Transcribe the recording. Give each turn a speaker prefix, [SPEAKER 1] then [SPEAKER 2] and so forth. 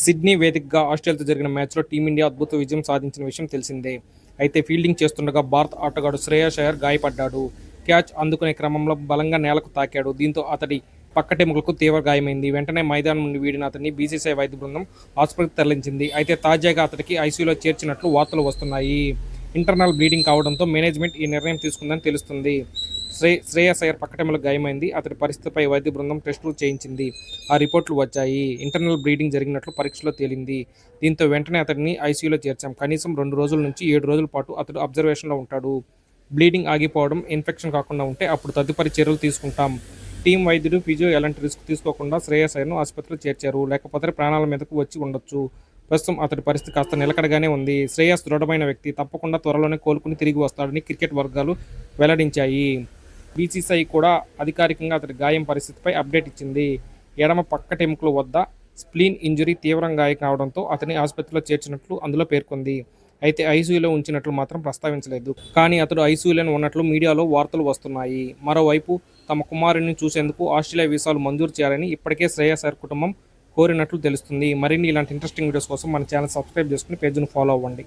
[SPEAKER 1] Sydney వేదికగా ఆస్ట్రేలియాతో జరిగిన మ్యాచ్లో టీమిండియా అద్భుత విజయం సాధించిన విషయం తెలిసిందే. అయితే ఫీల్డింగ్ చేస్తుండగా భారత ఆటగాడు శ్రేయా షయర్ గాయపడ్డాడు. క్యాచ్ అందుకునే క్రమంలో బలంగా నేలకు తాకాడు. దీంతో అతడి పక్కటెముకలకు తీవ్ర గాయమైంది. వెంటనే మైదానం నుండి వీడిన అతన్ని బీసీసీఐ వైద్య బృందం ఆసుపత్రికి తరలించింది. అయితే తాజాగా అతడికి ఐసీయూలో చేర్చినట్లు వార్తలు వస్తున్నాయి. ఇంటర్నల్ బ్లీడింగ్ కావడంతో మేనేజ్మెంట్ ఈ నిర్ణయం తీసుకుందని తెలుస్తుంది. శ్రే శ్రేయస్ అయ్యర్ పక్కటెములకు గాయమైంది. అతడి పరిస్థితిపై వైద్య బృందం టెస్టులు చేయించింది. ఆ రిపోర్టులు వచ్చాయి. ఇంటర్నల్ బ్లీడింగ్ జరిగినట్లు పరీక్షలో తేలింది. దీంతో వెంటనే అతడిని ఐసీయూలో చేర్చాం. కనీసం రెండు రోజుల నుంచి ఏడు రోజుల పాటు అతడు అబ్జర్వేషన్లో ఉంటాడు. బ్లీడింగ్ ఆగిపోవడం ఇన్ఫెక్షన్ కాకుండా ఉంటే అప్పుడు తదుపరి చర్యలు తీసుకుంటాం. టీం వైద్యుడు ఫిజియో ఎలాంటి రిస్క్ తీసుకోకుండా శ్రేయస్ అయ్యర్ను ఆసుపత్రిలో చేర్చారు. లేకపోతే ప్రాణాల మీదకు వచ్చి ఉండొచ్చు. ప్రస్తుతం అతడి పరిస్థితి కాస్త నిలకడగానే ఉంది. శ్రేయస్ దృఢమైన వ్యక్తి. తప్పకుండా త్వరలోనే కోలుకుని తిరిగి వస్తాడని క్రికెట్ వర్గాలు వెల్లడించాయి. బీసీసీఐ కూడా అధికారికంగా అతడి గాయం పరిస్థితిపై అప్డేట్ ఇచ్చింది. ఎడమ పక్కటెముకల వద్ద స్ప్లీన్ ఇంజరీ తీవ్రంగా గాయం కావడంతో అతని ఆసుపత్రిలో చేర్చినట్లు అందులో పేర్కొంది. అయితే ఐసీయూలో ఉంచినట్లు మాత్రం ప్రస్తావించలేదు. కానీ అతడు ఐసీయూలో ఉన్నట్లు మీడియాలో వార్తలు వస్తున్నాయి. మరోవైపు తమ కుమారుని చూసేందుకు ఆస్ట్రేలియా వీసాలు మంజూరు చేయాలని ఇప్పటికే శ్రేయా అయ్యర్ కుటుంబం కోరినట్లు తెలుస్తుంది. మరిన్ని ఇలాంటి ఇంట్రెస్టింగ్ వీడియోస్ కోసం మన ఛానల్ సబ్స్క్రైబ్ చేసుకుని పేజ్ను ఫాలో అవ్వండి.